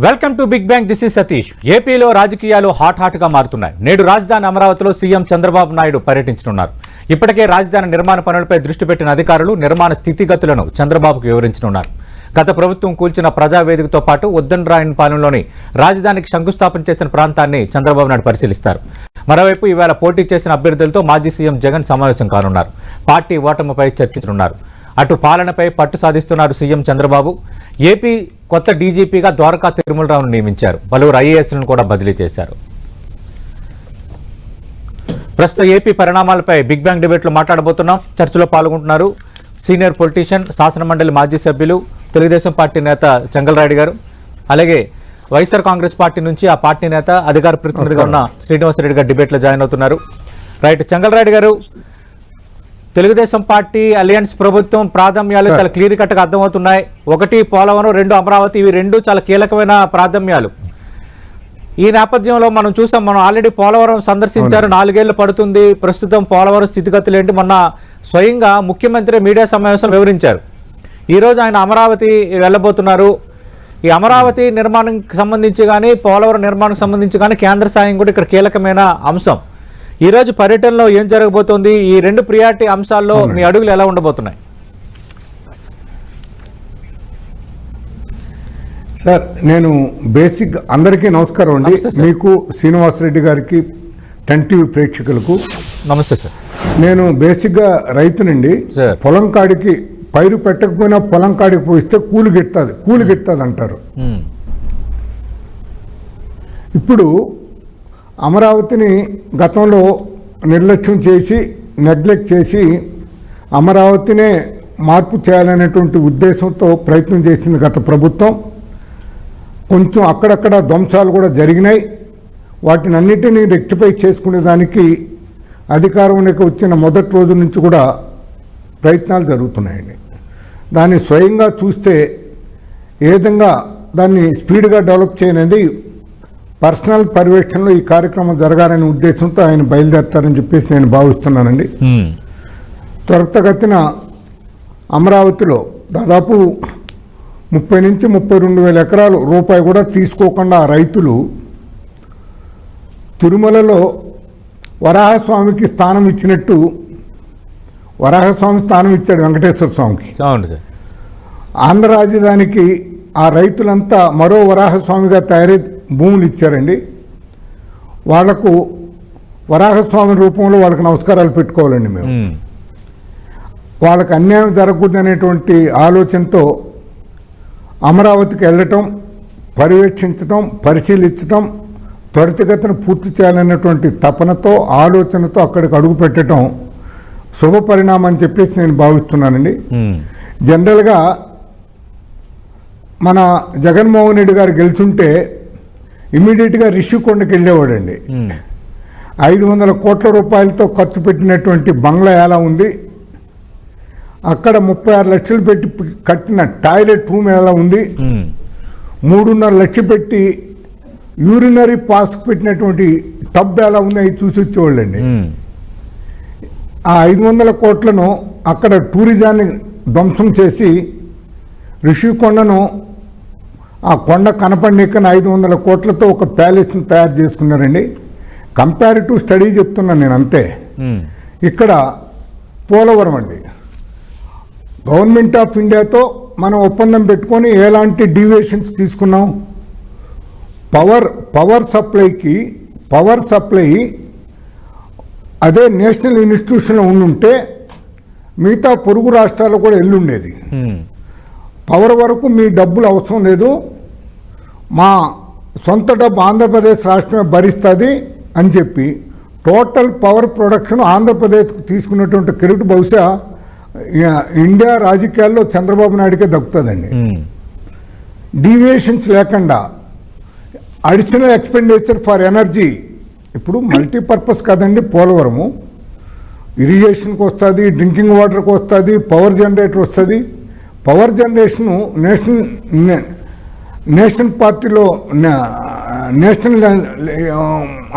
Welcome to big bang this is Satish. ఏపీలో రాజకీయాలు hot హాట్గా మారుతున్నాయి. నేడు రాజధాని అమరావతిలో సీఎం చంద్రబాబు నాయుడు పర్యటించనున్నారు. ఇప్పటికే రాజధాని నిర్మాణ పనులపై దృష్టి పెట్టిన అధికారులు నిర్మాణ స్థితిగతులను చంద్రబాబుకు వివరించనున్నారు. గత ప్రభుత్వం కూల్చిన ప్రజావేదికతో పాటు ఉద్దండరాయన్ పాలనలోని రాజధానికి శంకుస్థాపన చేసిన ప్రాంతాన్ని చంద్రబాబు నాయుడు పరిశీలిస్తారు. మరోవైపు ఈవేళ పోటీ చేసిన అభ్యర్థులతో మాజీ సీఎం జగన్ సమావేశం కానున్నారు. పార్టీ ఓటమిపై చర్చించనున్నారు. అటు పాలనపై పట్టు సాధిస్తున్నారు సీఎం చంద్రబాబు. ఏపీ కొత్త డీజీపీగా ద్వారకా తిరుమలరావును నియమించారు. పలువురు ఐఏఎస్లను కూడా బదిలీ చేశారు. ప్రస్తుత ఏపీ పరిణామాలపై బిగ్ బ్యాంగ్ డిబేట్లో మాట్లాడబోతున్నాం. చర్చలో పాల్గొంటున్నారు సీనియర్ పొలిటీషియన్ శాసనమండలి మాజీ సభ్యులు తెలుగుదేశం పార్టీ నేత చెంగల్రాయుడు గారు. అలాగే వైఎస్ఆర్ కాంగ్రెస్ పార్టీ నుంచి ఆ పార్టీ నేత అధికార ప్రతినిధిగా ఉన్న శ్రీనివాసరెడ్డి గారు డిబేట్లో జాయిన్ అవుతున్నారు. రైట్ చెంగల్రాయుడు గారు తెలుగుదేశం పార్టీ అలయన్స్ ప్రభుత్వం ప్రాధాన్యాలు చాలా క్లియర్ కట్గా అర్థమవుతున్నాయి. ఒకటి పోలవరం రెండు అమరావతి ఇవి రెండు చాలా కీలకమైన ప్రాధాన్యాలు ఈ నేపథ్యంలో మనం చూసాం మనం ఆల్రెడీ పోలవరం సందర్శించారు నాలుగేళ్ళు పడుతుంది. ప్రస్తుతం పోలవరం స్థితిగతులు ఏంటి? మొన్న స్వయంగా ముఖ్యమంత్రి మీడియా సమావేశంలో వివరించారు. ఈ రోజు ఆయన అమరావతి వెళ్ళబోతున్నారు. ఈ అమరావతి నిర్మాణానికి సంబంధించి కానీ పోలవరం నిర్మాణానికి సంబంధించి కానీ కేంద్ర సాయం కూడా ఇక్కడ కీలకమైన అంశం. ఈ రోజు పర్యటనలో ఏం జరగబోతోంది? ఈ రెండు ప్రియారిటీ అంశాల్లో మీ అడుగులు ఎలా ఉండబోతున్నాయి? సార్ నేను బేసిక్ అందరికీ నమస్కారం అండి. మీకు శ్రీనివాసరెడ్డి గారికి టెన్ టీవీ ప్రేక్షకులకు. నమస్తే సార్. నేను బేసిక్గా రైతునండి. పొలం కాడికి పైరు పెట్టకపోయినా పొలం కాడికి పోయిస్తే కూలి గిడుతుంది కూలి గిడుతుంది అంటారు. ఇప్పుడు అమరావతిని గతంలో నిర్లక్ష్యం చేసి నెగ్లెక్ట్ చేసి అమరావతినే మార్పు చేయాలనేటువంటి ఉద్దేశంతో ప్రయత్నం చేసింది గత ప్రభుత్వం. కొంచెం అక్కడక్కడ ధ్వంసాలు కూడా జరిగినాయి. వాటిని అన్నిటినీ రెక్టిఫై చేసుకునేదానికి అధికారంలోకి వచ్చిన మొదటి రోజు నుంచి కూడా ప్రయత్నాలు జరుగుతున్నాయండి. దాన్ని స్వయంగా చూస్తే ఏ విధంగా దాన్ని స్పీడ్గా డెవలప్ చేయనేది పర్సనల్ పర్యవేక్షణలో ఈ కార్యక్రమం జరగాలనే ఉద్దేశంతో ఆయన బయలుదేరతారని చెప్పేసి నేను భావిస్తున్నానండి. త్వరితగతిన అమరావతిలో దాదాపు ముప్పై నుంచి ముప్పై రెండు వేల ఎకరాలు రూపాయి కూడా తీసుకోకుండా రైతులు తిరుమలలో వరాహస్వామికి స్థానం ఇచ్చినట్టు వరాహస్వామి స్థానం ఇచ్చాడు వెంకటేశ్వర స్వామికి. ఆంధ్ర రాజధానికి ఆ రైతులంతా మరో వరాహస్వామిగా తయారై భూములు ఇచ్చారండి. వాళ్ళకు వరాహస్వామి రూపంలో వాళ్ళకి నమస్కారాలు పెట్టుకోవాలండి మేము. వాళ్ళకి అన్యాయం జరగకూడదు అనేటువంటి ఆలోచనతో అమరావతికి వెళ్ళటం పర్యవేక్షించటం పరిశీలించటం త్వరితగతిన పూర్తి చేయాలనేటువంటి తపనతో ఆలోచనతో అక్కడికి అడుగు పెట్టడం శుభ పరిణామం అని చెప్పేసి నేను భావిస్తున్నానండి. జనరల్గా మన జగన్మోహన్ రెడ్డి గారు గెలుచుంటే ఇమీడియట్గా రిషికొండకి వెళ్ళేవాడండి ఐదు వందల కోట్ల రూపాయలతో ఖర్చు పెట్టినటువంటి బంగ్లా ఎలా ఉంది? అక్కడ ముప్పై ఆరు లక్షలు పెట్టి కట్టిన టాయిలెట్ రూమ్ ఎలా ఉంది? మూడున్నర లక్షలు పెట్టి యూరినరీ పాస్ పెట్టినటువంటి టబ్ ఎలా ఉంది అవి చూసి వచ్చేవాళ్ళండి. ఆ ఐదు వందల కోట్లను అక్కడ టూరిజాన్ని ధ్వంసం చేసి రిషికొండను ఆ కొండ కనపడిన ఐదు వందల కోట్లతో ఒక ప్యాలెస్ని తయారు చేసుకున్నారండి. కంపారిటివ్ స్టడీ చెప్తున్నాను నేను అంతే ఇక్కడ పోలవరం అండి. గవర్నమెంట్ ఆఫ్ ఇండియాతో మనం ఒప్పందం పెట్టుకొని ఎలాంటి డీవియేషన్స్ తీసుకున్నాం? పవర్ పవర్ సప్లైకి పవర్ సప్లై అదే నేషనల్ ఇన్స్టిట్యూషన్లో ఉండుంటే మిగతా పొరుగు రాష్ట్రాలు కూడా ఎల్లుండేది. పవర్ వరకు మీ డబ్బులు అవసరం లేదు. మా సొంత డబ్బు ఆంధ్రప్రదేశ్ రాష్ట్రమే భరిస్తుంది అని చెప్పి టోటల్ పవర్ ప్రొడక్షన్ ఆంధ్రప్రదేశ్కు తీసుకున్నటువంటి క్రెడిట్ బహుశా ఇండియా రాజకీయాల్లో చంద్రబాబు నాయుడికే దక్కుతుందండి. డీవియేషన్స్ లేకుండా అడిషనల్ ఎక్స్పెండిచర్ ఫర్ ఎనర్జీ ఇప్పుడు మల్టీపర్పస్ కదండి పోలవరము. ఇరిగేషన్కి వస్తుంది డ్రింకింగ్ వాటర్కి వస్తుంది పవర్ జనరేటర్ వస్తుంది. పవర్ జనరేషను నేషనల్ నేషనల్ పార్టీలో నేషనల్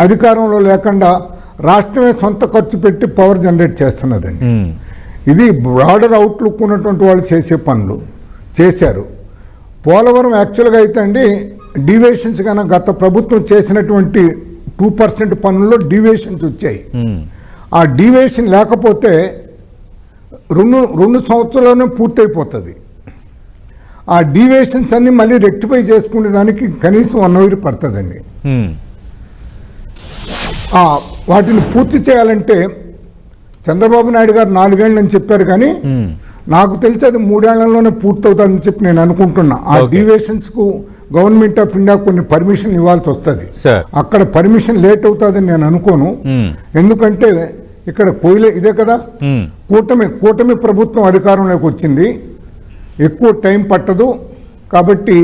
అధికారంలో లేకుండా రాష్ట్రమే సొంత ఖర్చు పెట్టి పవర్ జనరేట్ చేస్తున్నదండి. ఇది బ్రాడర్ అవుట్లుక్ ఉన్నటువంటి వాళ్ళు చేసే పనులు చేశారు. పోలవరం యాక్చువల్గా అయితే అండి డీవియేషన్స్ కనుక గత ప్రభుత్వం చేసినటువంటి టూ పర్సెంట్ పన్నుల్లో డీవియేషన్స్ వచ్చాయి. ఆ డీవియేషన్ లేకపోతే రెండు రెండు సంవత్సరాల్లోనే పూర్తయిపోతుంది. ఆ డీవియేషన్స్ అన్ని మళ్ళీ రెక్టిఫై చేసుకునే దానికి కనీసం వన్ అవర్ పడుతుందండి. వాటిని పూర్తి చేయాలంటే చంద్రబాబు నాయుడు గారు నాలుగేళ్ళు అని చెప్పారు కానీ నాకు తెలిసి అది మూడేళ్ళలోనే పూర్తవుతుందని చెప్పి నేను అనుకుంటున్నా. ఆ Okay. డీవియేషన్స్కు గవర్నమెంట్ ఆఫ్ ఇండియా కొన్ని పర్మిషన్ ఇవ్వాల్సి వస్తుంది. అక్కడ పర్మిషన్ లేట్ అవుతుందని నేను అనుకోను. ఎందుకంటే ఇక్కడ కోయిలే ఇదే కదా? కూటమి కూటమి ప్రభుత్వం అధికారంలోకి వచ్చింది. ఎక్కువ టైం పట్టదు. కాబట్టి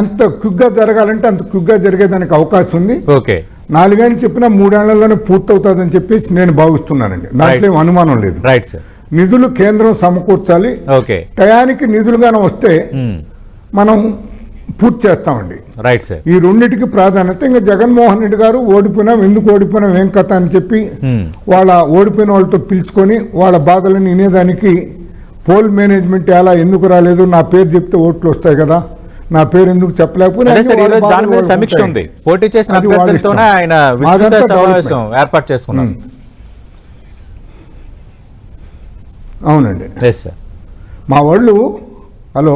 ఎంత క్విక్గా జరగాలంటే అంత క్విక్గా జరిగేదానికి అవకాశం ఉంది. ఓకే. నాలుగేళ్ళు చెప్పినా మూడేళ్ళలోనే పూర్తవుతుందని చెప్పేసి నేను భావిస్తున్నానండి. దాంట్లో ఏం అనుమానం లేదు. రైట్ సార్ నిధులు కేంద్రం సమకూర్చాలి. టయానికి నిధులుగానే వస్తే మనం పూర్తి చేస్తామండి. రైట్ సార్ ఈ రెండింటికి ప్రాధాన్యత ఇంకా జగన్మోహన్ రెడ్డి గారు ఓడిపోయినాం ఎందుకు ఓడిపోయినాం ఏం కథ అని చెప్పి ఉమ్, వాళ్ళ ఓడిపోయిన వాళ్ళతో పిలుచుకొని వాళ్ళ బాధలను వినేదానికి పోల్ మేనేజ్మెంట్ ఎలా ఎందుకు రాలేదు నా పేరు చెప్తే ఓట్లు వస్తాయి కదా నా పేరు ఎందుకు చెప్పలేకపోయినా సమీక్ష. ఉంది. పోటీ చేసిన. ఏర్పాటు చేసుకున్నారు. అవునండి. మా వాళ్ళు హలో?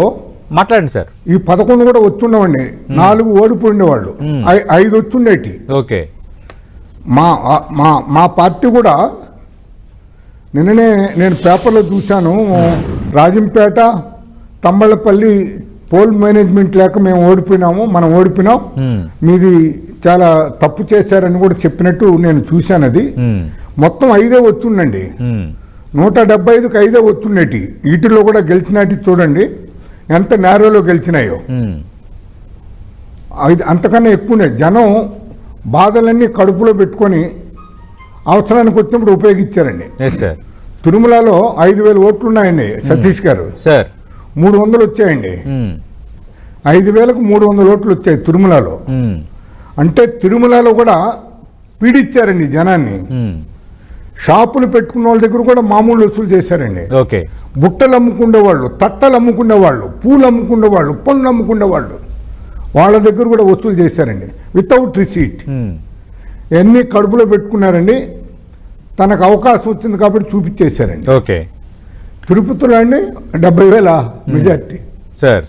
మాట్లాడండి సార్. ఈ పదకొండు కూడా వచ్చుండవండి. నాలుగు ఓడిపోయిండే వాళ్ళు మ్మ్. ఐ- ఐదు వచ్చుండేటి. ఓకే. మా మా మా పార్టీ కూడా నిన్ననే నేను పేపర్లో చూశాను. రాజంపేట తమ్మళ్ళపల్లి పోల్ మేనేజ్మెంట్ లేక మేము ఓడిపోయినాము మనం ఓడిపోయినాం. మీది చాలా తప్పు చేశారని కూడా చెప్పినట్టు నేను చూశాను అది. మొత్తం ఐదే వచ్చుండండి. నూట డెబ్బై ఐదుకి ఐదే వచ్చుండేటి. వీటిలో కూడా గెలిచినట్టు చూడండి. ఎంత నేరోలో గెలిచినాయో. ఐదు అంతకన్నా ఎక్కువనే. జనం బాధలన్నీ కడుపులో పెట్టుకొని అవసరానికి వచ్చినప్పుడు ఉపయోగించారండి తిరుమలలో ఐదు వేల ఓట్లు ఉన్నాయండి సతీష్ గారు. సార్ మూడు వందలు వచ్చాయండి. ఐదు వేలకు మూడు వందల ఓట్లు వచ్చాయి తిరుమలలో. అంటే తిరుమలలో కూడా పీడిచ్చారండి జనాన్ని. షాపులు పెట్టుకున్న వాళ్ళ దగ్గర కూడా మామూలు వసూలు చేశారండి. ఓకే. బుట్టలు అమ్ముకునేవాళ్ళు తట్టలు అమ్ముకునేవాళ్ళు పూలు అమ్ముకునేవాళ్ళు పళ్ళు అమ్ముకునేవాళ్ళు వాళ్ళ దగ్గర కూడా వసూలు చేశారండి. వితౌట్ రిసీట్ ఎన్ని కడుపులో పెట్టుకున్నారండి తనకు అవకాశం వచ్చింది కాబట్టి చూపించేశారండి. ఓకే. తిరుపతిలో అండి డెబ్బై వేల మెజార్టీ. సార్.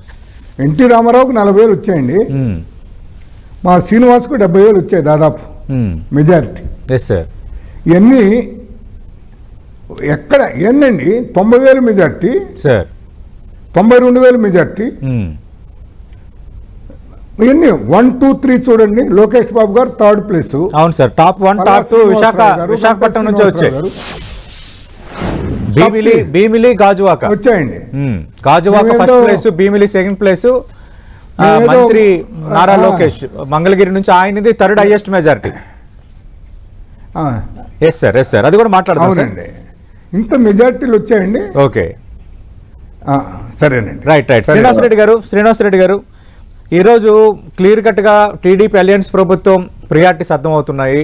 ఎన్టీ రామారావుకు నలభై వేలు వచ్చాయండి. మా శ్రీనివాస్కు డెబ్బై వేలు వచ్చాయి దాదాపు. మెజారిటీ. Yes sir. ఇవన్నీ ఎక్కడ ఏందండి? తొంభై వేలు మెజార్టీ. సార్. తొంభై రెండు వేలు మెజార్టీ. ఇవన్నీ వన్ టూ త్రీ చూడండి. Lokesh Babu garu third place. అవును sir. Top one top two Visakha Visakhapatnam నుంచి వచ్చాయి. భీమిలి భీమిలి గాజువాక. వచ్చాయండి. Gajuwaka first place Bheemili second place. మంత్రి నారా. లోకేష్. మంగళగిరి నుంచి ఆయనది third highest majority. Yes sir yes sir అది కూడా మాట్లాడదాం అవునండి. ఇంత మెజార్టీలు వచ్చాయండి. ఓకే. ఆ, సరేనండి. Right right. శ్రీనివాస్ రెడ్డి గారు శ్రీనివాస్ రెడ్డి గారు ఈరోజు క్లియర్ కట్గా టీడీపీ అలయన్స్ ప్రభుత్వం ప్రియారిటీస్ అర్థమవుతున్నాయి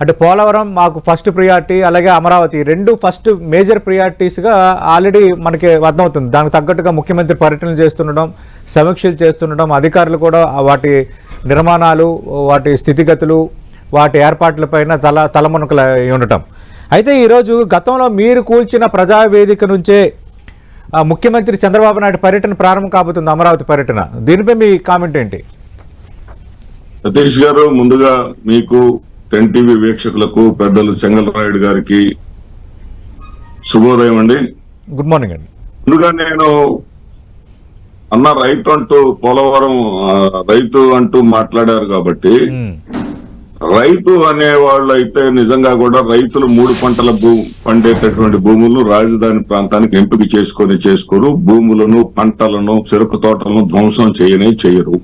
అంటే పోలవరం మాకు ఫస్ట్ ప్రియారిటీ అలాగే అమరావతి రెండు ఫస్ట్ మేజర్ ప్రియారిటీస్గా ఆల్రెడీ మనకి అర్థమవుతుంది. దానికి తగ్గట్టుగా ముఖ్యమంత్రి పర్యటనలు చేస్తుండడం సమీక్షలు చేస్తుండడం అధికారులు కూడా వాటి నిర్మాణాలు వాటి స్థితిగతులు వాటి ఏర్పాట్లపైన తల తలమునకలు అయి ఉండటం. అయితే ఈరోజు గతంలో మీరు కూల్చిన ప్రజావేదిక నుంచే ఆ, ముఖ్యమంత్రి చంద్రబాబు నాయుడు పర్యటన ప్రారంభం కాబోతుంది అమరావతి పర్యటన. దీనిపై మీ కామెంట్ ఏంటి? సతీష్ గారు ముందుగా మీకు టెన్ టీవీ వీక్షకులకు పెద్దలు చెంగలరాయుడు గారికి శుభోదయం అండి. గుడ్ మార్నింగ్ అండి. ముందుగా నేను అన్న రైతు అంటూ పోలవరం రైతు అంటూ మాట్లాడారు కాబట్టి. రైతు అనే వాళ్ళు అయితే నిజంగా కూడా రైతులు మూడు పంటల భూ పండేటటువంటి భూములను రాజధాని ప్రాంతానికి ఎంపిక చేసుకొని చేసుకోరు భూములను పంటలను చెరుకు తోటలను ధ్వంసం చేయనే చేయరు.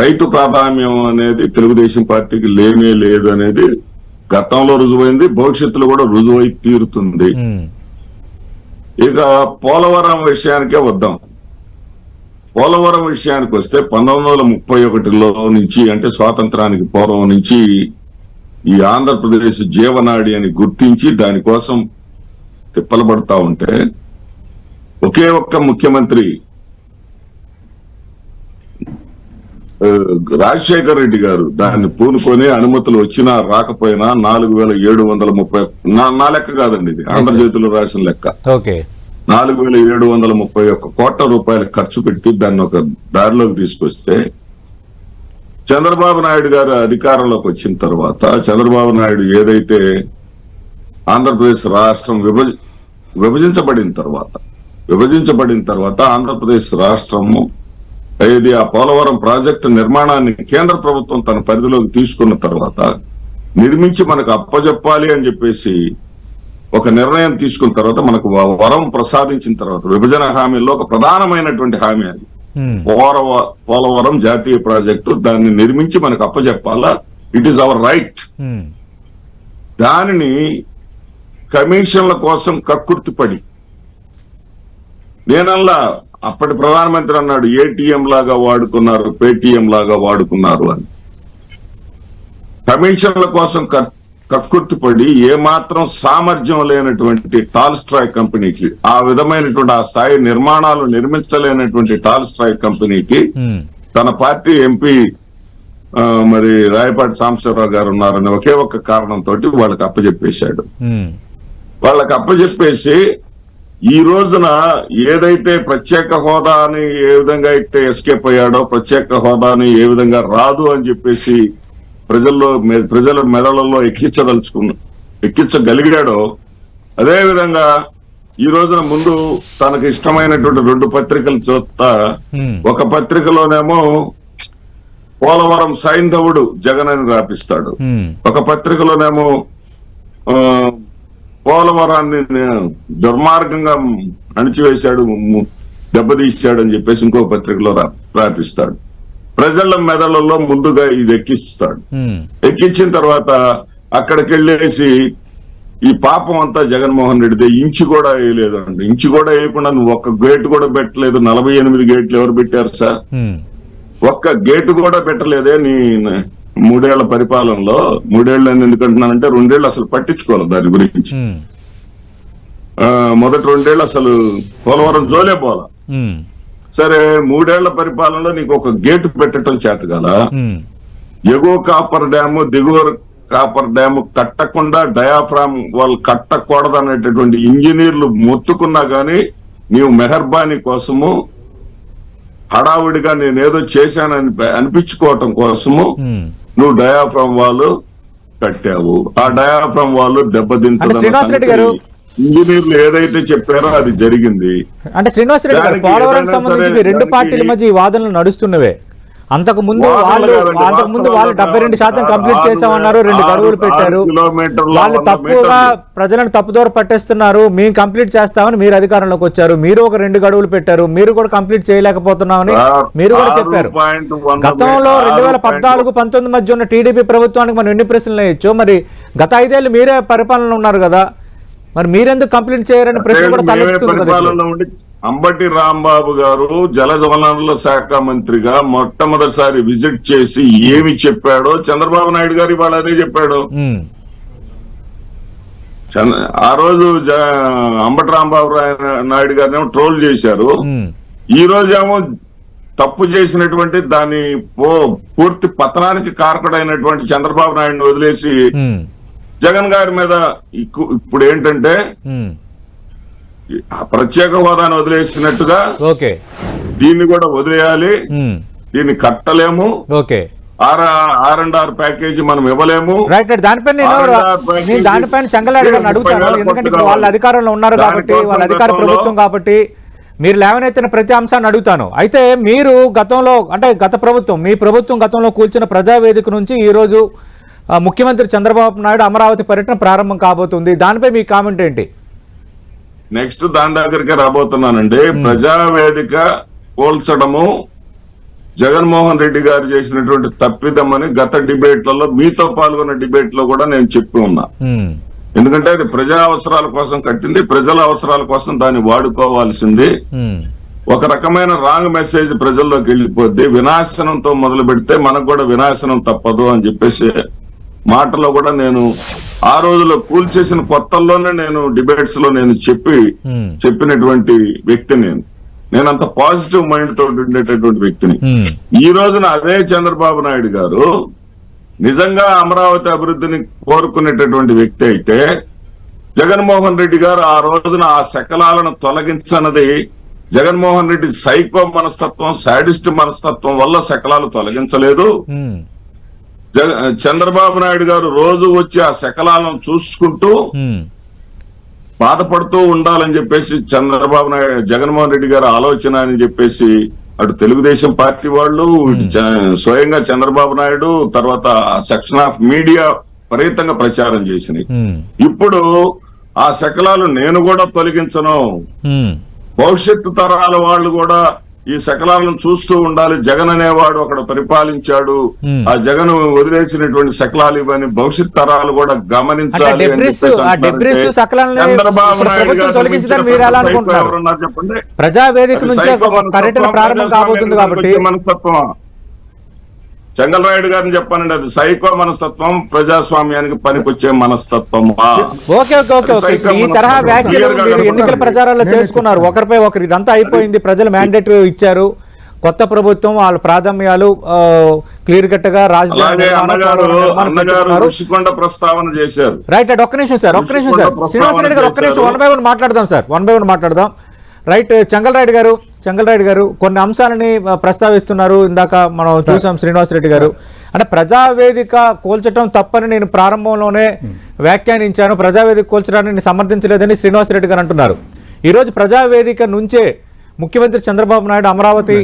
రైతు ప్రాధాన్యం అనేది తెలుగుదేశం పార్టీకి లేనే లేదు అనేది గతంలో రుజువైంది భవిష్యత్తులో కూడా రుజువై తీరుతుంది. ఇక పోలవరం విషయానికే వద్దాం పోలవరం విషయానికి వస్తే పంతొమ్మిది వందల ముప్పై ఒకటిలో నుంచి అంటే స్వాతంత్రానికి పూర్వం నుంచి ఈ ఆంధ్రప్రదేశ్ జీవనాడి అని గుర్తించి దానికోసం తిప్పలబడతా ఉంటే ఒకే ఒక్క ముఖ్యమంత్రి రాజశేఖర రెడ్డి గారు దాన్ని పూనుకొని అనుమతులు వచ్చినా రాకపోయినా నాలుగు వేల ఏడు వందల ముప్పై నా- నా లెక్క కాదండి ఇది. ఆంధ్రజ్యోతిలో రాసిన లెక్క. ఓకే నాలుగు వేల ఏడు వందల ముప్పై ఒక్క కోట్ల రూపాయలు ఖర్చు పెట్టి దాన్ని ఒక దారిలోకి తీసుకొస్తే చంద్రబాబు నాయుడు గారు అధికారంలోకి వచ్చిన తర్వాత చంద్రబాబు నాయుడు ఏదైతే ఆంధ్రప్రదేశ్ రాష్ట్రం విభజ విభజించబడిన తర్వాత విభజించబడిన తర్వాత ఆంధ్రప్రదేశ్ రాష్ట్రము ఏది ఆ పోలవరం ప్రాజెక్టు నిర్మాణాన్ని కేంద్ర ప్రభుత్వం తన పరిధిలోకి తీసుకున్న తర్వాత నిర్మించి మనకు అప్పజెప్పాలి అని చెప్పేసి ఒక నిర్ణయం తీసుకున్న తర్వాత మనకు వరం ప్రసాదించిన తర్వాత విభజన హామీల్లో ఒక ప్రధానమైనటువంటి హామీ అది. పోలవ పోలవరం జాతీయ ప్రాజెక్టు దాన్ని నిర్మించి మనకు అప్పజెప్పాలా? ఇట్ ఈస్ అవర్ రైట్ దానిని కమిషన్ల కోసం కక్కుర్తిపడి నేనల్లా అప్పటి ప్రధానమంత్రి అన్నాడు ఏటీఎం లాగా వాడుకున్నారు పేటిఎం లాగా వాడుకున్నారు అని. కమిషన్ల కోసం కక్కుర్తిపడి ఏమాత్రం సామర్థ్యం లేనటువంటి టాల్స్ట్రాయ్ కంపెనీకి ఆ విధమైనటువంటి ఆ స్థాయి నిర్మాణాలు నిర్మించలేనటువంటి టాల్స్ట్రాయ్ కంపెనీకి ఉమ్, తన పార్టీ ఎంపీ మరి రాయపాటి సాంబశివరావు గారు ఉన్నారని ఒకే ఒక్క కారణంతో వాళ్ళకి అప్పచెప్పేశాడు ఉమ్, వాళ్ళకి అప్పచెప్పేసి ఈ రోజున ఏదైతే ప్రత్యేక హోదాని ఏ విధంగా అయితే ఎస్కేప్ అయ్యాడో ప్రత్యేక హోదాని ఏ విధంగా రాదు అని చెప్పేసి ప్రజల్లో ప్రజల మెదళ్ళలో ఎక్కించదలుచుకున్న ఎక్కించగలిగాడో అదే విధంగా ఈ రోజున ముందు తనకు ఇష్టమైనటువంటి రెండు పత్రికలు చూస్తా ఒక పత్రికలోనేమో పోలవరం సైంధవుడు జగన్ అని రాపిస్తాడు. ఒక పత్రికలోనేమో పోలవరాన్ని దుర్మార్గంగా అణిచివేశాడు దెబ్బతీశాడు అని చెప్పేసి ఇంకో పత్రికలో రాపిస్తాడు. ప్రజల మెదళ్ళలో ముందుగా ఇది ఎక్కిస్తాడు. ఎక్కించిన తర్వాత అక్కడికి వెళ్ళేసి ఈ పాపం అంతా జగన్మోహన్ రెడ్డిదే. ఇంచు కూడా వేయలేదు అండి ఇంచు కూడా వేయకుండా నువ్వు ఒక్క గేట్ కూడా పెట్టలేదు. నలభై ఎనిమిది గేట్లు ఎవరు పెట్టారు సార్? ఒక్క గేటు కూడా పెట్టలేదే నీ మూడేళ్ళ పరిపాలనలో. మూడేళ్ళు అని ఎందుకంటున్నానంటే రెండేళ్ళు అసలు పట్టించుకోవాలి దాని గురించి. మొదటి రెండేళ్ళు అసలు పోలవరం జోలే పోల. సరే మూడేళ్ళ పరిపాలనలో నీకు ఒక గేటు పెట్టడం చేతగాల ఉమ్, ఎగువ కాపర్ డ్యాము దిగువ కాపర్ డ్యాము కట్టకుండా డయాఫ్రామ్ వాళ్ళు కట్టకూడదు అనేటటువంటి ఇంజనీర్లు మొత్తుకున్నా గానీ నీవు మెహర్బానీ కోసము హడావుడిగా నేనేదో చేశానని అనిపించుకోవటం కోసము. నువ్వు డయాఫ్రామ్ వాళ్ళు కట్టావు ఆ డయాఫ్రామ్ వాళ్ళు అంటే ఇంజనీర్లు ఏదైతే చెప్పారో అది జరిగింది. అంటే శ్రీనివాస్ రెడ్డి గారు దానికి పోలవరం సంబంధించి రెండు పార్టీల మధ్య ఈ వాదనలు నడుస్తున్నవే. అంతకు ముందు వాళ్ళు అంతకు ముందు వాళ్ళు డెబ్బై రెండు శాతం కంప్లీట్ చేసామన్నారు రెండు గడువులు పెట్టారు. వాళ్ళు తప్పుగా. ప్రజలను తప్పుదోర పట్టేస్తున్నారు మేము కంప్లీట్ చేస్తామని మీరు అధికారంలోకి వచ్చారు మీరు ఒక రెండు గడువులు పెట్టారు మీరు కూడా కంప్లీట్ చేయలేకపోతున్నామని మీరు కూడా చెప్పారు. గతంలో రెండు వేల పద్నాలుగు పంతొమ్మిది మధ్య ఉన్న టీడీపీ ప్రభుత్వానికి మనం ఎన్ని ప్రశ్నలు వేయచ్చు మరి గత ఐదేళ్ళు మీరే పరిపాలన ఉన్నారు కదా మరి మీరెందుకు కంప్లీట్ చేయరని ప్రశ్న కూడా తలెత్తుతుంది అంబటి రాంబాబు గారు జల వనరుల శాఖ మంత్రిగా మొట్టమొదటిసారి విజిట్ చేసి ఏమి చెప్పాడో చంద్రబాబు నాయుడు గారు ఇవాళ అదే చెప్పాడు. ఆ రోజు అంబటి రాంబాబు నాయుడు గారిని ట్రోల్ చేశారు. ఈ రోజేమో తప్పు చేసినటువంటి దాని పూర్తి పతనానికి కారకుడైనటువంటి చంద్రబాబు నాయుడుని వదిలేసి జగన్ గారి మీద ఇప్పుడు ఏంటంటే ప్రత్యేక హోదాను వదిలేసినట్టుగా ఓకే. దీన్ని కూడా వదిలేయాలి. దీన్ని కట్టలేము. Okay. R R and R package మనం ఇవ్వలేము. Right right. దానిపైన నేను దానిపైన చంగలాడి గారిని ముప్పై అడుగుతాను. వేల ఎందుకంటే వాళ్ళ. అధికారంలో ఉన్నారు కాబట్టి వాళ్ళ అధికార ప్రభుత్వం కాబట్టి మీరు లేవనెత్తిన ప్రతి అంశాన్ని అడుగుతాను. అయితే మీరు గతంలో అంటే గత ప్రభుత్వం మీ ప్రభుత్వం గతంలో కూల్చిన ప్రజావేదిక నుంచి ఈ రోజు ముఖ్యమంత్రి చంద్రబాబు నాయుడు అమరావతి పర్యటన ప్రారంభం కాబోతుంది. దానిపై మీ కామెంట్ ఏంటి? నెక్స్ట్ దాని దగ్గరికి రాబోతున్నానండి. ప్రజావేదిక పోల్చడము జగన్మోహన్ రెడ్డి గారు చేసినటువంటి తప్పిదమని గత డిబేట్లలో మీతో పాల్గొన్న డిబేట్లో కూడా నేను చెప్పి ఉన్నా. ఎందుకంటే అది ప్రజా అవసరాల కోసం కట్టింది ప్రజల అవసరాల కోసం దాన్ని వాడుకోవాల్సింది. ఒక రకమైన రాంగ్ మెసేజ్ ప్రజల్లోకి వెళ్ళిపోద్ది. వినాశనంతో మొదలు పెడితే మనకు కూడా వినాశనం తప్పదు అని చెప్పేసి మాటలో కూడా నేను ఆ రోజులో కూల్చేసిన కొత్తల్లోనే నేను డిబేట్స్లో నేను చెప్పి ఉమ్, చెప్పినటువంటి వ్యక్తి నేను. నేను అంత పాజిటివ్ మైండ్ తోటి ఉండేటటువంటి వ్యక్తిని. ఉమ్, ఈ రోజున అదే చంద్రబాబు నాయుడు గారు నిజంగా అమరావతి అభివృద్ధిని కోరుకునేటటువంటి వ్యక్తి అయితే జగన్మోహన్ రెడ్డి గారు ఆ రోజున ఆ శకలాలను తొలగించనది జగన్మోహన్ రెడ్డి సైకో మనస్తత్వం సాడిస్ట్ మనస్తత్వం వల్ల శకలాలు తొలగించలేదు. జగ చంద్రబాబు నాయుడు గారు రోజు వచ్చి ఆ శకలాలను చూసుకుంటూ బాధపడుతూ ఉండాలని చెప్పేసి చంద్రబాబు నాయుడు జగన్మోహన్ రెడ్డి గారు ఆలోచన అని చెప్పేసి అటు తెలుగుదేశం పార్టీ వాళ్ళు స్వయంగా చంద్రబాబు నాయుడు తర్వాత సెక్షన్ ఆఫ్ మీడియా విపరీతంగా ప్రచారం చేసినాయి. ఇప్పుడు ఆ శకలాలు నేను కూడా తొలగించను. భవిష్యత్తు తరాల వాళ్ళు కూడా ఈ శకలాలను చూస్తూ ఉండాలి. జగన్ అనేవాడు అక్కడ పరిపాలించాడు. ఆ జగన్ వదిలేసినటువంటి శకలాలు ఇవన్నీ భవిష్యత్ తరాలు కూడా గమనించాలి చంద్రబాబు నాయుడు చెప్పండి? ప్రజావేదిక నుంచే పర్యటన మనస్తత్వం, ప్రారంభం కాబోతుంది కాబట్టి ప్రజాస్వామ్యానికి మనస్తత్వమా? చెంగల్రాయుడు గారిని చెప్పానండి అది సైకో మనస్తత్వం ప్రజాస్వామ్యానికి పనికొచ్చే మనస్తత్వమా? Okay okay okay okay. ఇప్పుడు ఈ తరహా వ్యాఖ్యలు మీరు ఎన్నికల. ప్రచారాల్లో నేనే చేసుకున్నారు. ఒకరిపై ఒకరు ఇదంతా అయిపోయింది. ప్రజలు మ్యాండేట్ ఇచ్చారు. కొత్త ప్రభుత్వం వాళ్ళ ప్రాధాన్యాలు క్లియర్ కట్గా రాజధాని ప్రస్తావన చేశారు. రైట్ అండి ఒక్క నిమిషం సార్ ఒక్క నిమిషం సార్. ప్రస్తావన శ్రీనివాసరెడ్డి గారు ఒక్క నిమిషం చేశారు. వన్ బై వన్ మాట్లాడదాం సార్. వన్ బై వన్ మాట్లాడదాం. రైట్ చెంగల్రాయుడు గారు చెంగల్రాయుడు గారు కొన్ని అంశాలని ప్రస్తావిస్తున్నారు. ఇందాక మనం చూసాం శ్రీనివాసరెడ్డి గారు. అంటే ప్రజావేదిక కూల్చడం తప్పని నేను ప్రారంభంలోనే వ్యాఖ్యానించాను. ప్రజావేదిక కూల్చడాన్ని నేను సమర్థించలేదని శ్రీనివాసరెడ్డి గారు అంటున్నారు. ఈ రోజు ప్రజావేదిక నుంచే ముఖ్యమంత్రి చంద్రబాబు నాయుడు అమరావతి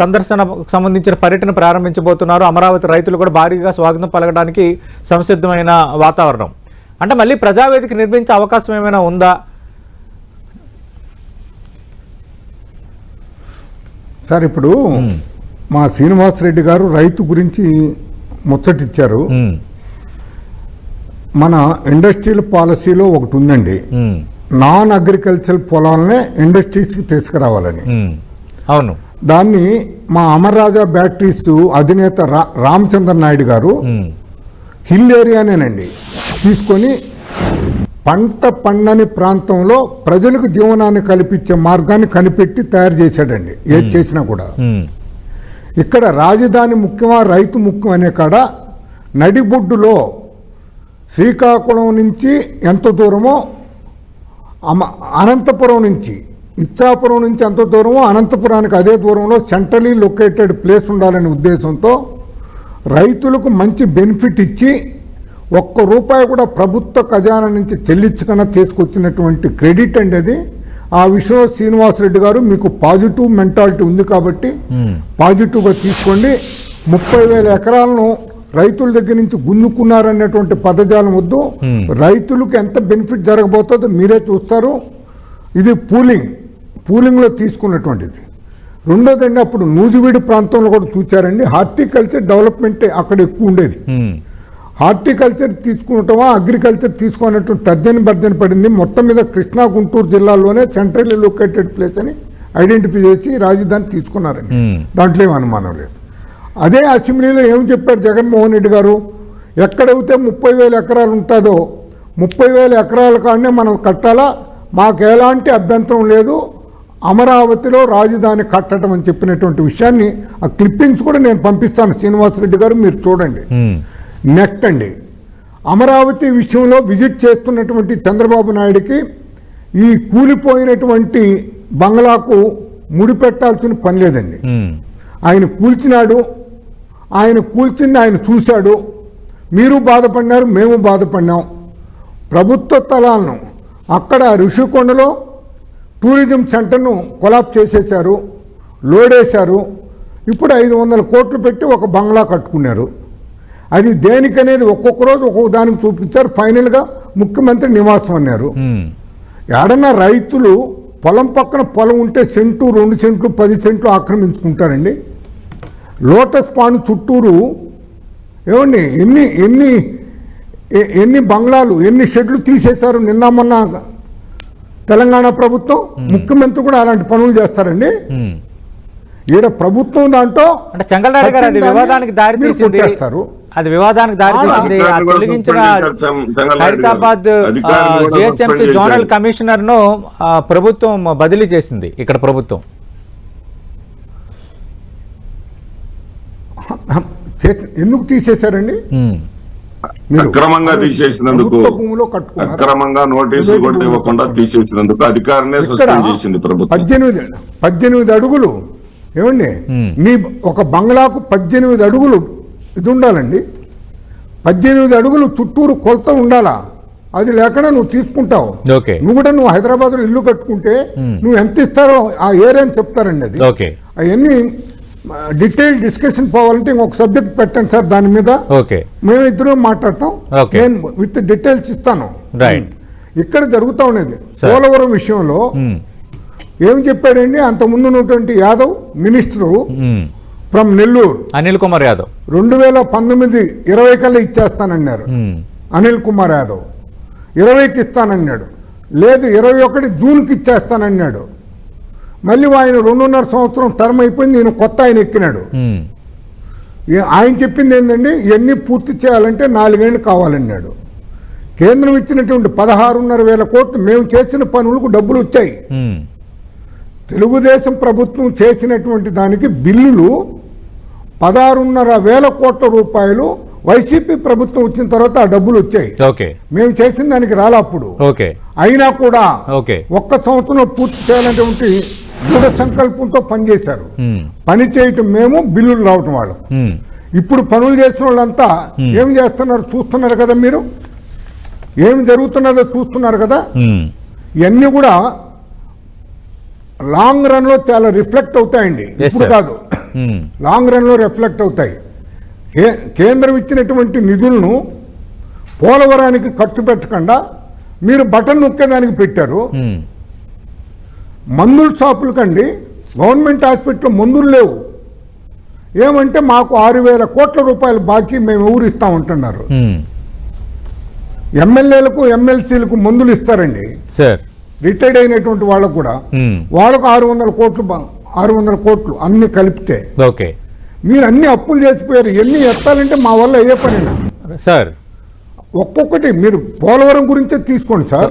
సందర్శనకు సంబంధించిన పర్యటన ప్రారంభించబోతున్నారు. అమరావతి రైతులు కూడా భారీగా స్వాగతం పలకడానికి సంసిద్ధమైన వాతావరణం. అంటే మళ్ళీ ప్రజావేదిక నిర్మించే అవకాశం ఏమైనా ఉందా? సార్ ఇప్పుడు మా శ్రీనివాసరెడ్డి గారు రైతు గురించి ముచ్చటిచ్చారు. మన ఇండస్ట్రియల్ పాలసీలో ఒకటి ఉందండి నాన్ అగ్రికల్చర్ పొలాలనే ఇండస్ట్రీస్కి తీసుకురావాలని. అవును. దాన్ని మా అమర్రాజా బ్యాటరీస్ అధినేత రామచంద్ర నాయుడు గారు హిల్ ఏరియానేనండి. తీసుకొని పంట పండని ప్రాంతంలో ప్రజలకు జీవనాన్ని కల్పించే మార్గాన్ని కనిపెట్టి తయారు చేశాడండి. ఏది చేసినా కూడా. ఇక్కడ రాజధాని ముఖ్యమా రైతు ముఖ్యం అనే కాడ నడిబొడ్డులో శ్రీకాకుళం నుంచి ఎంత దూరమో అనంతపురం నుంచి ఇచ్చాపురం నుంచి ఎంత దూరమో అనంతపురానికి అదే దూరంలో సెంట్రలీ లొకేటెడ్ ప్లేస్ ఉండాలనే ఉద్దేశంతో రైతులకు మంచి బెనిఫిట్ ఇచ్చి ఒక్క రూపాయి కూడా ప్రభుత్వ ఖజానా నుంచి చెల్లించకుండా తీసుకొచ్చినటువంటి క్రెడిట్ అండి అది. ఆ విషయంలో శ్రీనివాసరెడ్డి గారు మీకు పాజిటివ్ మెంటాలిటీ ఉంది కాబట్టి పాజిటివ్గా తీసుకోండి. ముప్పై వేల ఎకరాలను రైతుల దగ్గర నుంచి గుంజుకున్నారనేటువంటి పదజాలం వద్దు. రైతులకు ఎంత బెనిఫిట్ జరగబోతుందో మీరే చూస్తారు. ఇది పూలింగ్. పూలింగ్లో తీసుకున్నటువంటిది. రెండోదండి అప్పుడు నూజివీడు ప్రాంతంలో కూడా చూచారండి. హార్టికల్చర్ డెవలప్మెంట్ అక్కడ ఎక్కువ ఉండేది. హార్టికల్చర్ తీసుకుంటామా అగ్రికల్చర్ తీసుకున్నటువంటి తర్జని భర్జన పడింది. మొత్తం మీద కృష్ణా గుంటూరు జిల్లాలోనే సెంట్రల్లీ లొకేటెడ్ ప్లేస్ అని ఐడెంటిఫై చేసి రాజధాని తీసుకున్నారండి Hmm. దాంట్లో ఏం అనుమానం లేదు. అదే అసెంబ్లీలో ఏం చెప్పారు జగన్మోహన్ రెడ్డి గారు? ఎక్కడైతే ముప్పై వేల ఎకరాలు ఉంటుందో ముప్పై వేల ఎకరాల కాడనే మనం కట్టాలా? మాకు ఎలాంటి అభ్యంతరం లేదు. అమరావతిలో రాజధాని కట్టడం అని చెప్పినటువంటి విషయాన్ని ఆ క్లిప్పింగ్స్ కూడా నేను పంపిస్తాను. శ్రీనివాసరెడ్డి గారు మీరు చూడండి. నెక్స్ట్ అండి అమరావతి విషయంలో విజిట్ చేస్తున్నటువంటి చంద్రబాబు నాయుడికి ఈ కూలిపోయినటువంటి బంగ్లాకు ముడిపెట్టాల్సిన పని లేదండి. ఆయన కూల్చినాడు ఆయన కూల్చింది ఆయన చూశాడు. మీరు బాధపడినారు మేము బాధపడినాం. ప్రభుత్వ స్థలాలను అక్కడ ఋషికొండలో టూరిజం సెంటర్ను కొలాప్ చేసేశారు లోడేశారు. ఇప్పుడు ఐదు వందల కోట్లు పెట్టి ఒక బంగ్లా కట్టుకున్నారు. అది దేనికనేది ఒక్కొక్క రోజు ఒక్కొక్క దానికి చూపించారు. ఫైనల్గా ముఖ్యమంత్రి నివాసం అన్నారు. ఏడన్నా రైతులు పొలం పక్కన పొలం ఉంటే సెంటు రెండు సెంట్లు పది సెంట్లు ఆక్రమించుకుంటారండి. లోటస్ పాండ్ చుట్టూరు ఏమండి ఎన్ని ఎన్ని ఎన్ని బంగ్లాలు ఎన్ని షెడ్లు తీసేశారు నిన్న మొన్న తెలంగాణ ప్రభుత్వం? ముఖ్యమంత్రి కూడా అలాంటి పనులు చేస్తారండి. ఈడ ప్రభుత్వం దాంట్లో అంటే చంగలరాడు గారు అది వివాదానికి దారి తీసింది. అది వివాదానికి దారితీసింది తొలగించిన హైదరాబాద్ జిహెచ్ఎంసీ జోనల్ కమిషనర్ను ప్రభుత్వం బదిలీ చేసింది. ఇక్కడ ప్రభుత్వం. ఎందుకు తీసేశారండి? తీసేసినందుకు ఇవ్వకుండా తీసేసినందుకు పద్దెనిమిది పద్దెనిమిది అడుగులు ఏమండి? మీ ఒక బంగ్లాకు పద్దెనిమిది అడుగులు ఇది ఉండాలండి. పద్దెనిమిది అడుగులు చుట్టూరు కొలత ఉండాలా? అది లేకుండా నువ్వు తీసుకుంటావు. ఓకే. నువ్వు కూడా నువ్వు హైదరాబాద్లో ఇల్లు కట్టుకుంటే నువ్వు ఎంత ఇస్తారో ఆ ఏరియా అని చెప్తారండి అది. ఓకే. అవన్నీ డీటెయిల్ డిస్కషన్ పోవాలంటే ఇంకొక సబ్జెక్ట్ పెట్టండి సార్ దాని మీద. ఓకే. మేము ఇద్దరం మాట్లాడతాం. నేను విత్ డీటెయిల్స్ ఇస్తాను. ఇక్కడ జరుగుతూ ఉండేది. పోలవరం విషయంలో ఏం చెప్పాడండి? అంత ముందు ఉన్నటువంటి యాదవ్ మినిస్టరు. ఫ్రమ్ నెల్లూరు. అనిల్ కుమార్ యాదవ్. రెండు వేల పంతొమ్మిది ఇరవై కల్లా ఇచ్చేస్తానన్నారు అనిల్ కుమార్ యాదవ్. ఇరవైకి ఇస్తానన్నాడు. లేదు ఇరవై ఒకటి జూన్కి ఇచ్చేస్తానన్నాడు. మళ్ళీ ఆయన రెండున్నర సంవత్సరం టర్మ్ అయిపోయింది ఈయన కొత్త ఆయన ఎక్కినాడు. ఆయన చెప్పింది ఏంటండి ఇవన్నీ పూర్తి చేయాలంటే నాలుగేళ్ళు కావాలన్నాడు. కేంద్రం ఇచ్చినటువంటి పదహారున్నర వేల కోట్లు మేము చేసిన పనులకు డబ్బులు వచ్చాయి. తెలుగుదేశం ప్రభుత్వం చేసినటువంటి దానికి బిల్లులు పదహారున్నర వేల కోట్ల రూపాయలు వైసీపీ ప్రభుత్వం వచ్చిన తర్వాత ఆ డబ్బులు వచ్చాయి. ఓకే. మేము చేసిన దానికి రాలా అప్పుడు. ఓకే. అయినా కూడా ఓకే. ఒక్క సంవత్సరంలో పూర్తి చేయాలనేటువంటి దృఢ సంకల్పంతో పనిచేశారు. పని చేయటం మేము బిల్లులు రావటం వాళ్ళకు. ఇప్పుడు పనులు చేసిన వాళ్ళంతా ఏం చేస్తున్నారు చూస్తున్నారు కదా మీరు? ఏమి జరుగుతున్నదో చూస్తున్నారు కదా? ఇవన్నీ కూడా లాంగ్ రన్లో చాలా రిఫ్లెక్ట్ అవుతాయండి. ఇప్పుడు. కాదు. ఉమ్, లాంగ్ రన్లో రిఫ్లెక్ట్ అవుతాయి. కేంద్రం ఇచ్చినటువంటి నిధులను పోలవరానికి ఖర్చు పెట్టకుండా మీరు బటన్ నొక్కేదానికి పెట్టారు. ఉమ్, మందుల షాపుల కండి గవర్నమెంట్ హాస్పిటల్ మందులు లేవు. ఏమంటే మాకు ఆరు వేల కోట్ల రూపాయలు బాకీ మేము ఎవరు ఇస్తామంటున్నారు ఉమ్. ఎమ్మెల్యేలకు ఎమ్మెల్సీలకు మందులు ఇస్తారండి. సార్ రిటైర్డ్ అయినటువంటి వాళ్ళకు కూడా వాళ్ళకు ఆరు వందల కోట్లు ఆరు వందల కోట్లు అన్ని కలిపితే ఓకే. మీరు అన్ని అప్పులు చేసిపోయారు. ఎన్ని ఎత్తాలంటే మా వల్ల అయ్యే పనినా? సార్. ఒక్కొక్కటి మీరు పోలవరం గురించే తీసుకోండి సార్.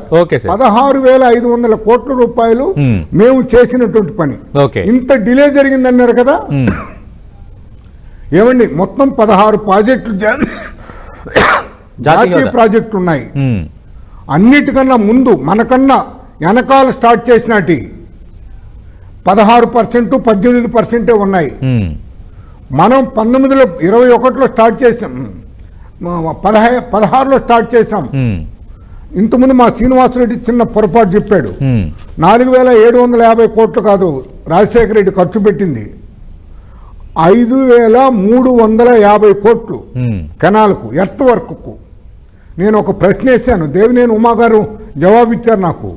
పదహారు వేల ఐదు వందల కోట్ల రూపాయలు. మేము చేసినటువంటి పని. ఓకే. ఇంత డిలే జరిగిందన్నారు కదా. ఏమండి మొత్తం పదహారు ప్రాజెక్టులు జాతీయ. ప్రాజెక్టులు ఉన్నాయి. అన్నిటికన్నా ముందు మనకన్నా వెనకాల స్టార్ట్ చేసినటి పదహారు పర్సెంట్ పద్దెనిమిది పర్సెంటే ఉన్నాయి. మనం పంతొమ్మిదిలో ఇరవై ఒకటిలో స్టార్ట్ చేసాం. పదహై పదహారులో స్టార్ట్ చేసాం. ఇంతకుముందు మా శ్రీనివాసరెడ్డి చిన్న పొరపాటు చెప్పాడు. నాలుగు వేల ఏడు వందల యాభై కోట్లు కాదు రాజశేఖర రెడ్డి ఖర్చు పెట్టింది. ఐదు వేల మూడు వందల యాభై కోట్లు కెనాల్కు ఎర్త్ వర్క్కు. నేను ఒక ప్రశ్న వేశాను. దేవినేని ఉమా గారు జవాబు ఇచ్చారు నాకు.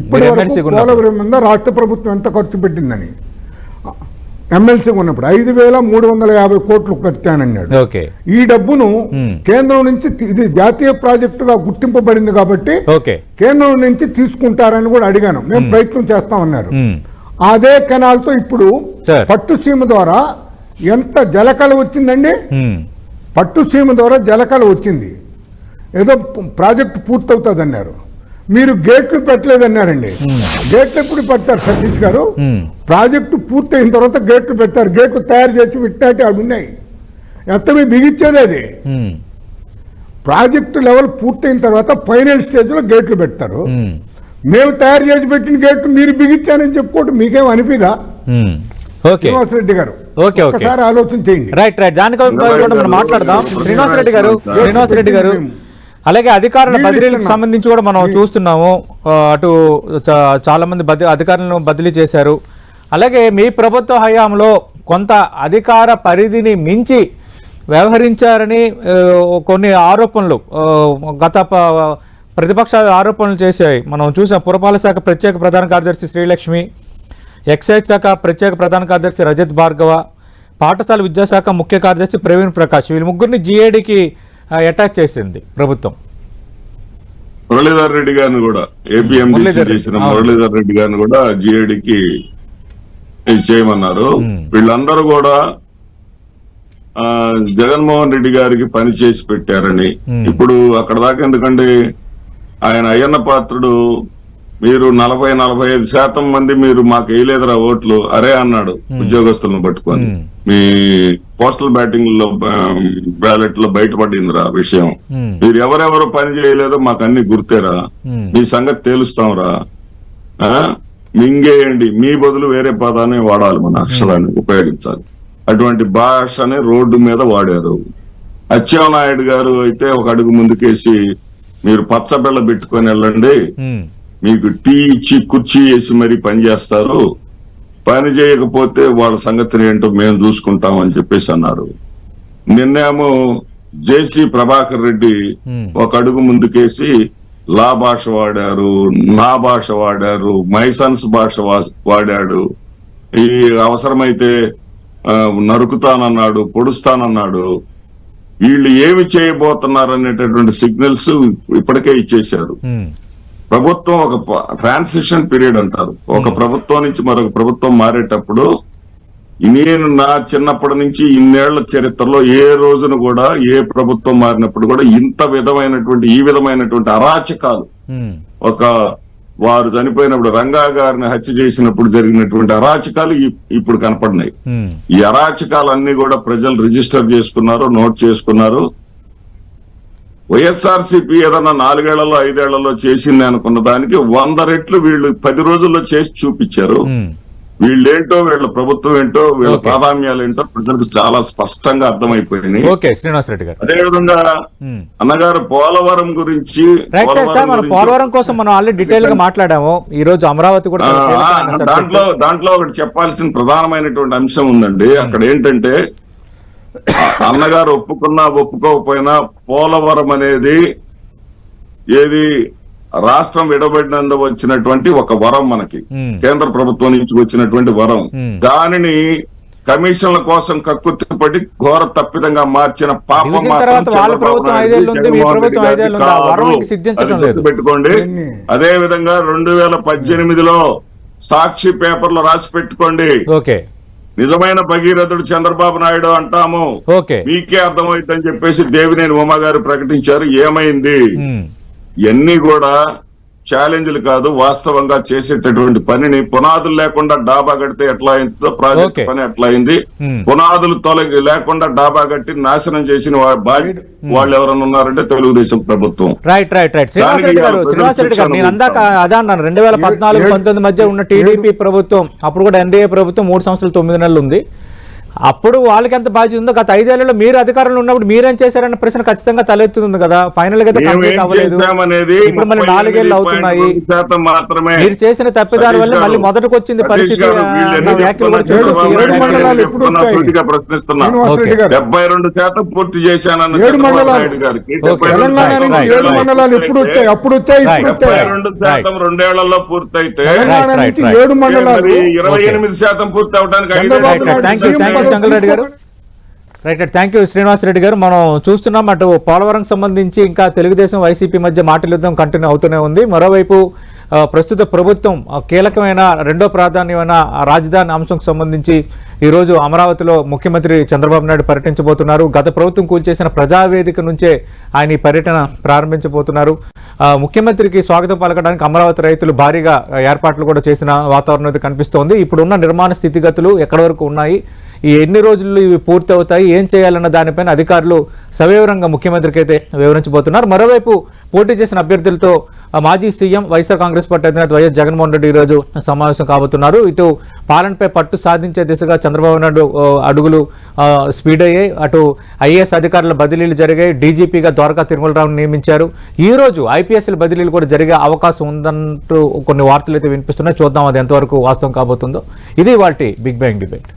ఇప్పటి వరకు. పోలవరం మీద రాష్ట్ర ప్రభుత్వం ఎంత ఖర్చు పెట్టిందని. ఎమ్మెల్సీ ఉన్నప్పుడు ఐదు వేల మూడు వందల యాభై కోట్లు పెట్టానన్నాడు ఈ డబ్బును. కేంద్రం నుంచి ఇది జాతీయ ప్రాజెక్టుగా గుర్తింపబడింది కాబట్టి కేంద్రం నుంచి తీసుకుంటారని కూడా అడిగాను. మేము ప్రయత్నం చేస్తామన్నారు అదే కెనాల్తో ఇప్పుడు సార్. పట్టుసీమ ద్వారా ఎంత జలకళ వచ్చిందండి? ఉమ్, పట్టుసీమ ద్వారా జలకళ వచ్చింది. ఏదో ప్రాజెక్టు పూర్తవుతుంది అన్నారు మీరు గేట్లు పెట్టలేదన్నారండి. గేట్లు ఎప్పుడు పెడతారు సతీష్ గారు? ప్రాజెక్టు పూర్తయిన తర్వాత గేట్లు పెడతారు. గేట్లు తయారు చేసి పెట్టినట్టు అవి ఉన్నాయి. ఎంత మీ బిగించేది అది? ప్రాజెక్టు లెవెల్ పూర్తయిన తర్వాత ఫైనల్ స్టేజ్లో గేట్లు పెడతారు. మేము. తయారు చేసి పెట్టిన గేట్లు మీరు బిగించారని చెప్పుకోవటం మీకేం అనిపిదా? ఉమ్. ఓకే. శ్రీనివాసరెడ్డి గారు ఓకే, ఓకే. ఒకసారి ఆలోచన చేయండి. Right right. దానికి కూడా మనం మాట్లాడదాం. శ్రీనివాసరెడ్డి గారు శ్రీనివాసరెడ్డి గారు అలాగే అధికారుల బదిలీలకు. సంబంధించి కూడా మనం చూస్తున్నాము. అటు చాలా మంది బది అధికారులను బదిలీ చేశారు. అలాగే మీ ప్రభుత్వ హయాంలో కొంత అధికార పరిధిని మించి వ్యవహరించారని కొన్ని ఆరోపణలు గత ప్రతిపక్షాలు ఆరోపణలు చేశాయి. మనం చూసాం పురపాలక శాఖ ప్రత్యేక ప్రధాన కార్యదర్శి శ్రీలక్ష్మి ఎక్సైజ్ శాఖ ప్రత్యేక ప్రధాన కార్యదర్శి రజత్ భార్గవ పాఠశాల విద్యాశాఖ ముఖ్య కార్యదర్శి ప్రవీణ్ ప్రకాష్. వీళ్ళ ముగ్గురిని జీఏడీకి అటాచ్ చేసింది ప్రభుత్వం మురళీధర్ రెడ్డి గారిని కూడా రెడ్డి, చేసిన. మురళీధర్ రెడ్డి గారిని కూడా జిఐడికి చేయమన్నారు. వీళ్ళందరూ కూడా జగన్మోహన్ రెడ్డి గారికి పని చేసి పెట్టారని. ఇప్పుడు అక్కడ దాకా ఎందుకంటే ఆయన అయ్యన్న పాత్రుడు మీరు నలభై నలభై ఐదు శాతం మంది మీరు మాకు వేయలేదురా ఓట్లు. అరే అన్నాడు ఉద్యోగస్తులను పట్టుకొని. మీ పోస్టల్ బ్యాటింగ్లో బ్యాలెట్లో బయటపడిందిరా విషయం. మీరు ఎవరెవరు పని చేయలేదో మాకు అన్ని గుర్తేరా. మీ సంగతి తేలుస్తాంరా? మింగేయండి. మీ బదులు వేరే పదాన్ని వాడాలి మన అక్షరాన్ని ఉపయోగించాలి. అటువంటి భాషని రోడ్డు మీద వాడారు. అచ్చెన్నాయుడు గారు అయితే ఒక అడుగు ముందుకేసి మీరు పచ్చబెళ్ళ పెట్టుకొని వెళ్ళండి. మీకు టీ ఇచ్చి కుర్చీ వేసి మరీ పని చేస్తారు పని చేయకపోతే వాళ్ళ సంగతిని ఏంటో మేము చూసుకుంటాం అని చెప్పేసి అన్నారు. నిన్నేమో జేసీ ప్రభాకర్ రెడ్డి ఒక అడుగు ముందుకేసి లా భాష వాడారు నా భాష వాడారు మైసన్స్ భాష వాడాడు. ఈ అవసరమైతే నరుకుతానన్నాడు పొడుస్తానన్నాడు. వీళ్ళు ఏమి చేయబోతున్నారు అనేటటువంటి సిగ్నల్స్ ఇప్పటికే ఇచ్చేశారు. ప్రభుత్వం ఒక ట్రాన్సిషన్ పీరియడ్ అంటారు. ఒక ప్రభుత్వం నుంచి మరొక ప్రభుత్వం మారేటప్పుడు నేను నా చిన్నప్పటి నుంచి ఇన్నేళ్ళ చరిత్రలో ఏ రోజున కూడా ఏ ప్రభుత్వం మారినప్పుడు కూడా ఇంత విధమైనటువంటి ఈ విధమైనటువంటి అరాచకాలు. ఒక వారు చనిపోయినప్పుడు రంగా గారిని హత్య చేసినప్పుడు జరిగినటువంటి అరాచకాలు ఇప్పుడు కనపడినాయి. ఈ అరాచకాలన్నీ కూడా ప్రజలు రిజిస్టర్ చేసుకున్నారు నోట్ చేసుకున్నారు. వైఎస్ఆర్సీపీ ఏదన్నా నాలుగేళ్ళలో ఐదేళ్ళలో చేసింది అనుకున్న దానికి వంద రెట్లు వీళ్ళు పది రోజుల్లో చేసి చూపించారు. వీళ్ళేంటో వీళ్ళ ప్రభుత్వం ఏంటో వీళ్ళ. ప్రాధాన్యాలు ఏంటో ప్రజలకు చాలా స్పష్టంగా అర్థమైపోయినాయి ఓకే శ్రీనివాస్ రెడ్డి గారు అదేవిధంగా. అన్నగారు పోలవరం గురించి పోలవరం కోసం మనం ఆల్రెడీ డీటెయిల్గా మాట్లాడాము ఈ రోజు అమరావతి కూడా. దాంట్లో దాంట్లో ఒకటి చెప్పాల్సిన ప్రధానమైనటువంటి అంశం ఉందండి అక్కడ ఏంటంటే అన్నగారు ఒప్పుకున్నా ఒప్పుకోకపోయినా పోలవరం అనేది ఏది రాష్ట్రం విడబడినందు వచ్చినటువంటి ఒక వరం మనకి. కేంద్ర ప్రభుత్వం నుంచి వచ్చినటువంటి వరం. దానిని కమిషన్ల కోసం కక్కుర్తిపడి ఘోర తప్పిదంగా మార్చిన పాపం సిద్ధించడం అది విధంగా రెండు వేల పద్దెనిమిదిలో సాక్షి పేపర్లో రాసి పెట్టుకోండి. ఓకే. నిజమైన భగీరథుడు చంద్రబాబు నాయుడు అంటాము. మీకే అర్థమైందని చెప్పేసి దేవినేని ఉమా గారు ప్రకటించారు. ఏమైంది? ఇవన్నీ కూడా ఛాలెంజ్లు కాదు వాస్తవంగా చేసేటటువంటి పనిని పునాదులు లేకుండా డాబా కడితే ఎట్లా అయిందో ప్రాజెక్ట్. పని ఎట్లా అయింది. పునాదులు తొలగి లేకుండా డాబా కట్టి నాశనం చేసిన వా- బాధ్య వాళ్ళు ఎవరైనా ఉన్నారంటే తెలుగుదేశం ప్రభుత్వం. Right right right Srinivas Reddy garu దానికి శ్రీనివాస్ రెడ్డి గారు నేను అందాక అదే అన్నాను. రెండు వేల పద్నాలుగు పంతొమ్మిది మధ్య ఉన్న టీడీపీ ప్రభుత్వం అప్పుడు కూడా ఎన్డీఏ ప్రభుత్వం మూడు సంవత్సరాలు తొమ్మిది నెలలు ఉంది. అప్పుడు వాళ్ళకి ఎంత బాధ్యత ఉందో గత ఐదేళ్ళలో మీరు అధికారంలో ఉన్నప్పుడు మీరేం చేశారన్న ప్రశ్న ఖచ్చితంగా తలెత్తుతుంది కదా. ఫైనల్గా కంప్లీట్ అవ్వలేదు. ఇప్పుడు మళ్ళీ నాలుగేళ్ళు అవుతున్నాయి. 38.2 శాతం మాత్రమే మీరు చేసిన తప్పిదాల వల్ల మళ్ళీ మొదటికి వచ్చింది పరిస్థితి డెబ్బై రెండు శాతం పూర్తి చేశానన్న ఏడు మండలాలు. ఎప్పుడు వచ్చాయి? అప్పుడు వచ్చాయి రెండు శాతం రెండేళ్ళలో పూర్తయితే. ఏడు మండలాలు. ఇరవై. ఎనిమిది శాతం పూర్తి అవడానికి రైట్, థ్యాంక్ యూ, గారు. Right thank you Srinivas Reddy garu. మనం చూస్తున్నాం అటు పోలవరం సంబంధించి ఇంకా తెలుగుదేశం వైసీపీ మధ్య మాటల యుద్ధం కంటిన్యూ అవుతూనే ఉంది. మరోవైపు ప్రస్తుత ప్రభుత్వం కీలకమైన రెండో ప్రాధాన్యమైన రాజధాని అంశంకు సంబంధించి ఈరోజు అమరావతిలో ముఖ్యమంత్రి చంద్రబాబు నాయుడు పర్యటించబోతున్నారు. గత ప్రభుత్వం కూల్చేసిన ప్రజావేదిక నుంచే ఆయన ఈ పర్యటన ప్రారంభించబోతున్నారు. ముఖ్యమంత్రికి స్వాగతం పలకడానికి అమరావతి రైతులు భారీగా ఏర్పాట్లు కూడా చేసిన వాతావరణం అయితే కనిపిస్తోంది. ఇప్పుడున్న నిర్మాణ స్థితిగతులు ఎక్కడి వరకు ఉన్నాయి? ఈ ఎన్ని రోజుల్లో ఇవి పూర్తి అవుతాయి ఏం చేయాలన్న దానిపైన అధికారులు సవివరంగా ముఖ్యమంత్రికి అయితే వివరించబోతున్నారు. మరోవైపు పోటీ చేసిన అభ్యర్థులతో మాజీ సీఎం వైఎస్ఆర్ కాంగ్రెస్ పార్టీ అధినేత వైఎస్ జగన్మోహన్ రెడ్డి ఈరోజు సమావేశం కాబోతున్నారు. ఇటు పాలనపై పట్టు సాధించే దిశగా చంద్రబాబు నాయుడు అడుగులు స్పీడ్ అయ్యాయి. అటు ఐఏఎస్ అధికారుల బదిలీలు జరిగాయి. డీజీపీగా ద్వారకా తిరుమలరావును నియమించారు. ఈ రోజు ఐపీఎస్ల బదిలీలు కూడా జరిగే అవకాశం ఉందంటూ కొన్ని వార్తలు అయితే వినిపిస్తున్నాయి. చూద్దాం అది ఎంతవరకు వాస్తవం కాబోతుందో. ఇది వాటి బిగ్ బ్యాంగ్ డిబేట్.